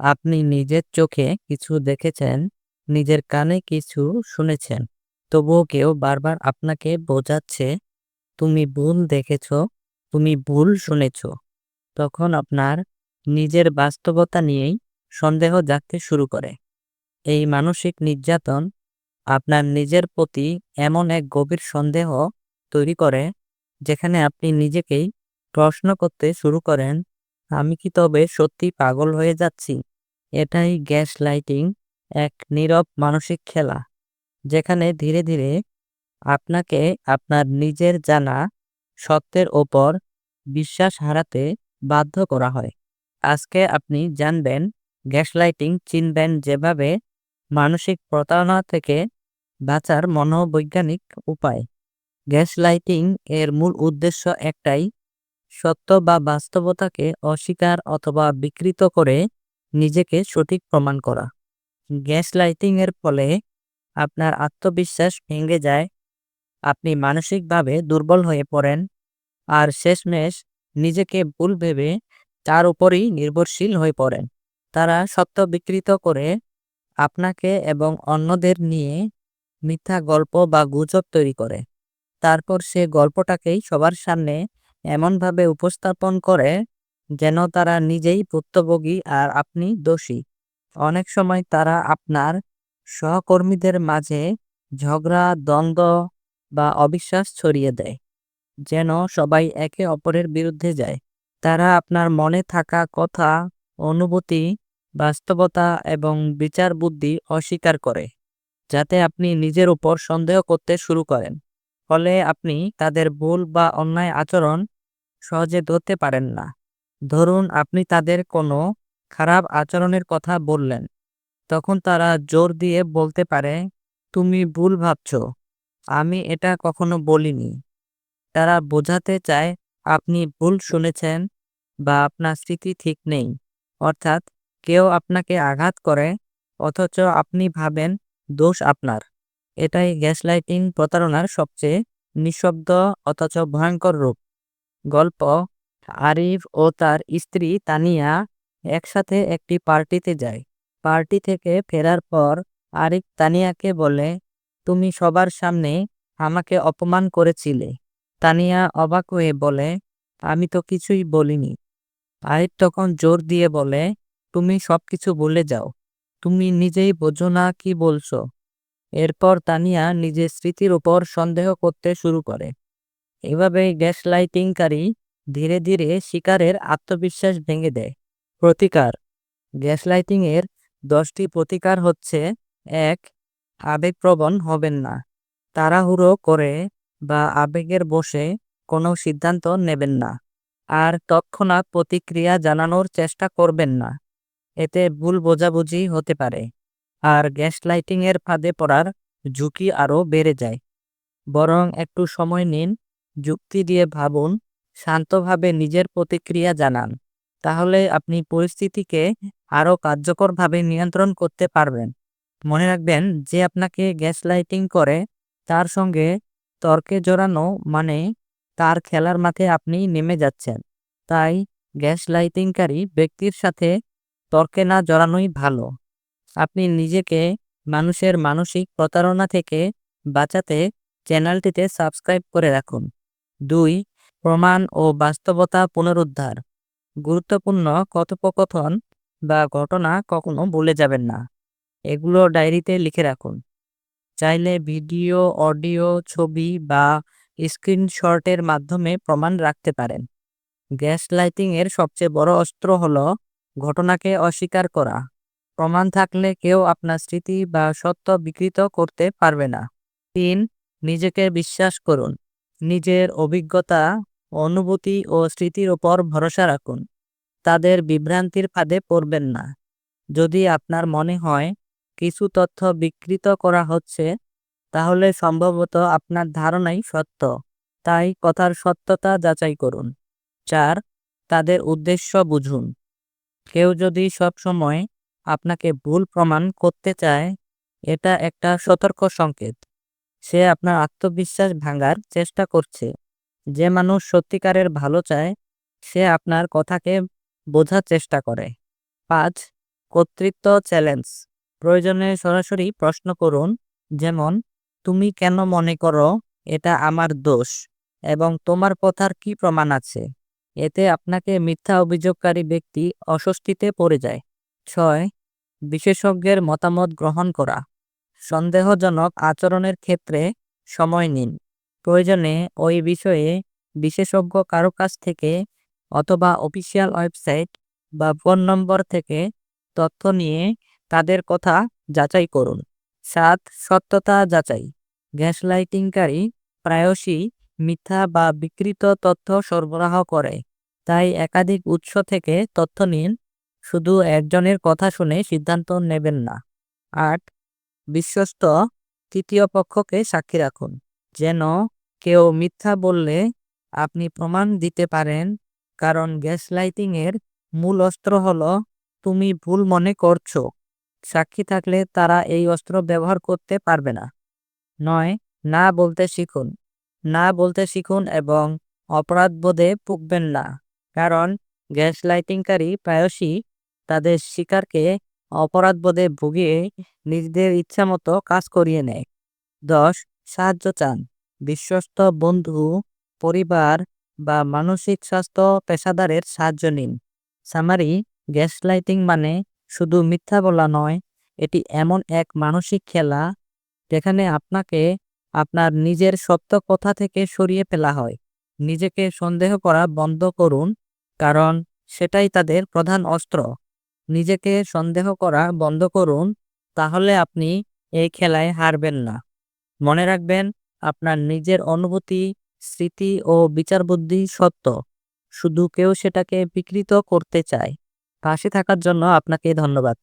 আপনি নিজের চোখে কিছু দেখেছেন, নিজের কানে কিছু শুনেছেন। তবুও কেউ বারবার আপনাকে বোঝাচ্ছে, তুমি ভুল দেখেছ, তুমি ভুল শুনেছ। তখন আপনার নিজের বাস্তবতা নিয়েই সন্দেহ জাগতে শুরু করে। এই মানসিক নির্যাতন আপনার নিজের প্রতি এমন এক গভীর সন্দেহ তৈরি করে যেখানে আপনি নিজেকেই প্রশ্ন করতে শুরু করেন আমি কি তবে সত্যি পাগল হয়ে যাচ্ছি এটাই গ্যাস লাইটিং এক নীরব মানসিক খেলা, যেখানে ধীরে ধীরে আপনাকে আপনার নিজের জানা সত্যের ওপর বিশ্বাস হারাতে বাধ্য করা হয়। আজকে আপনি জানবেন, গ্যাস লাইটিং চিনবেন যেভাবে মানসিক প্রতারণা থেকে বাঁচার মনোবৈজ্ঞানিক উপায়। গ্যাস লাইটিং এর মূল উদ্দেশ্য একটাই, সত্য বা বাস্তবতাকে অস্বীকার অথবা বিকৃত করে নিজেকে সঠিক প্রমাণ করা। গ্যাস লাইটিং এর ফলে আপনার আত্মবিশ্বাস ভেঙে যায়, আপনি মানসিকভাবে দুর্বল হয়ে পড়েন, আর শেষমেশ নিজেকে ভুল ভেবে তার উপরই নির্ভরশীল হয়ে পড়েন। তারা সত্য বিকৃত করে আপনাকে এবং অন্যদের নিয়ে মিথ্যা গল্প বা গুজব তৈরি করে। তারপর সে গল্পটাকেই সবার সামনে এমনভাবে উপস্থাপন করে যেন তারা নিজেই ভুক্তভোগী আর আপনি দোষী। অনেক সময় তারা আপনার সহকর্মীদের মাঝে ঝগড়া, দ্বন্দ্ব বা অবিশ্বাস ছড়িয়ে দেয়, যেন সবাই একে অপরের বিরুদ্ধে যায়। তারা আপনার মনে থাকা কথা, অনুভূতি, বাস্তবতা এবং বিচার বুদ্ধি অস্বীকার করে, যাতে আপনি নিজের উপর সন্দেহ করতে শুরু করেন। ফলে আপনি তাদের ভুল বা অন্যায় আচরণ সহজে ধরতে পারেন না। ধরুন আপনি তাদের কোনো খারাপ আচরণের কথা বললেন। তখন তারা জোর দিয়ে বলতে পারে, তুমি ভুল ভাবছ। আমি এটা কখনো বলিনি। তারা বোঝাতে চায়, আপনি ভুল শুনেছেন বা আপনার স্মৃতি ঠিক নেই। অর্থাৎ কেউ আপনাকে আঘাত করে, অথচ আপনি ভাবেন দোষ আপনার। এটাই গ্যাসলাইটিং প্রতারণার সবচেয়ে নিঃশব্দ অথচ ভয়ঙ্কর রূপ। গল্প আরিফ ও তার স্ত্রী তানিয়া একসাথে একটি পার্টিতে যায়। পার্টি থেকে ফেরার পর আরিফ তানিয়াকে বলে, তুমি সবার সামনে আমাকে অপমান করেছিলে। তানিয়া অবাক হয়ে বলে, আমি তো কিছুই বলিনি। আরিফ তখন জোর দিয়ে বলে, তুমি সবকিছু বলে যাও। তুমি নিজেই বোঝো না কি বলছো। এরপর তানিয়া নিজের স্মৃতির উপর সন্দেহ করতে শুরু করে। এভাবে গ্যাস লাইটিংকারী ধীরে ধীরে শিকারের আত্মবিশ্বাস ভেঙে দেয়। প্রতিকার। গ্যাস লাইটিংয়ের দশটি প্রতিকার হচ্ছে, এক, আবেগপ্রবণ হবেন না। তাড়াহুড়ো করে বা আবেগের বসে কোনো সিদ্ধান্ত নেবেন না। আর তৎক্ষণাৎ প্রতিক্রিয়া জানানোর চেষ্টা করবেন না। এতে ভুল বোঝাবুঝি হতে পারে। আর গ্যাস লাইটিংয়ের ফাঁদে পড়ার ঝুঁকি আরও বেড়ে যায়। বরং একটু সময় নিন, যুক্তি দিয়ে ভাবুন শান্তভাবে নিজের প্রতিক্রিয়া জানান। তাহলে আপনি পরিস্থিতিকে আরও কার্যকরভাবে নিয়ন্ত্রণ করতে পারবেন। মনে রাখবেন যে আপনাকে গ্যাস লাইটিং করে, তার সঙ্গে তর্কে জড়ানো মানে তার খেলার মাঠে আপনি নেমে যাচ্ছেন। তাই গ্যাস লাইটিংকারী ব্যক্তির সাথে তর্কে না জড়ানোই ভালো। আপনি নিজেকে মানুষের মানসিক প্রতারণা থেকে বাঁচাতে চ্যানেলটিতে সাবস্ক্রাইব করে রাখুন। দুই প্রমাণ ও বাস্তবতা পুনরুদ্ধার। গুরুত্বপূর্ণ কথোপকথন বা ঘটনা কখনো ভুলে যাবেন না। এগুলো ডায়েরিতে লিখে রাখুন। চাইলে ভিডিও, অডিও, ছবি বা স্ক্রিনশটের মাধ্যমে প্রমাণ রাখতে পারেন। গ্যাস লাইটিংয়ের সবচেয়ে বড় অস্ত্র হল ঘটনাকে অস্বীকার করা। প্রমাণ থাকলে কেউ আপনার স্মৃতি বা সত্য বিকৃত করতে পারবে না। তিন, নিজেকে বিশ্বাস করুন। নিজের অভিজ্ঞতা, অনুভূতি ও স্মৃতির ওপর ভরসা রাখুন। তাদের বিভ্রান্তির ফাঁদে পড়বেন না। যদি আপনার মনে হয় কিছু তথ্য বিকৃত করা হচ্ছে, তাহলে সম্ভবত আপনার ধারণাই সত্য। তাই কথার সত্যতা যাচাই করুন। চার, তাদের উদ্দেশ্য বুঝুন। কেউ যদি সব সময় আপনাকে ভুল প্রমাণ করতে চায়, এটা একটা সতর্ক সংকেত। সে আপনার আত্মবিশ্বাস ভাঙার চেষ্টা করছে। যে মানুষ সত্যিকারের ভালো চায়, সে আপনার কথাকে বোঝার চেষ্টা করে। পাঁচ, কর্তৃত্ব চ্যালেঞ্জ। প্রয়োজনে সরাসরি প্রশ্ন করুন, যেমন, তুমি কেন মনে করো এটা আমার দোষ এবং তোমার কথার কি প্রমাণ আছে? এতে আপনাকে মিথ্যা অভিযোগকারী ব্যক্তি অস্বস্তিতে পড়ে যায়। ছয়, বিশেষজ্ঞের মতামত গ্রহণ করা। সন্দেহজনক আচরণের ক্ষেত্রে সময় নিন। প্রয়োজনে ওই বিষয়ে বিশেষজ্ঞ কারও কাছ থেকে অথবা অফিসিয়াল ওয়েবসাইট বা ফোন নম্বর থেকে তথ্য নিয়ে তাদের কথা যাচাই করুন। সাত, সত্যতা যাচাই। গ্যাসলাইটিংকারী প্রায়শই মিথ্যা বা বিকৃত তথ্য সরবরাহ করে, তাই একাধিক উৎস থেকে তথ্য নিন। শুধু একজনের কথা শুনে সিদ্ধান্ত নেবেন না। আট বিশ্বস্ত তৃতীয় পক্ষকে সাক্ষী রাখুন। যেন কেউ মিথ্যা বললে আপনি প্রমাণ দিতে পারেন, কারণ গ্যাসলাইটিংয়ের মূল অস্ত্র হল, তুমি ভুল মনে করছ। সাক্ষী থাকলে তারা এই অস্ত্র ব্যবহার করতে পারবে না। নয়, না বলতে শিখুন। না বলতে শিখুন এবং অপরাধবোধে ভুগবেন না, কারণ গ্যাসলাইটিংকারী প্রায়শই তাদের শিকারকে অপরাধবোধে ভুগিয়ে নিজেদের ইচ্ছামতো কাজ করিয়ে নেয়। দশ, সাহায্য চান। বিশ্বস্ত বন্ধু, পরিবার বা মানসিক স্বাস্থ্য পেশাদারের সাহায্য নিন। সামারি গ্যাস লাইটিং মানে শুধু মিথ্যা বলা নয়, এটি এমন এক মানসিক খেলা যেখানে আপনাকে আপনার নিজের সত্য কথা থেকে সরিয়ে ফেলা হয়। নিজেকে সন্দেহ করা বন্ধ করুন, কারণ সেটাই তাদের প্রধান অস্ত্র। নিজেকে সন্দেহ করা বন্ধ করুন, তাহলে আপনি এই খেলায় হারবেন না। মনে রাখবেন, আপনার নিজের অনুভূতি, স্মৃতি ও বিচারবুদ্ধি সত্য। শুধু কেউ সেটাকে বিকৃত করতে চায়। পাশে থাকার জন্য আপনাকে ধন্যবাদ।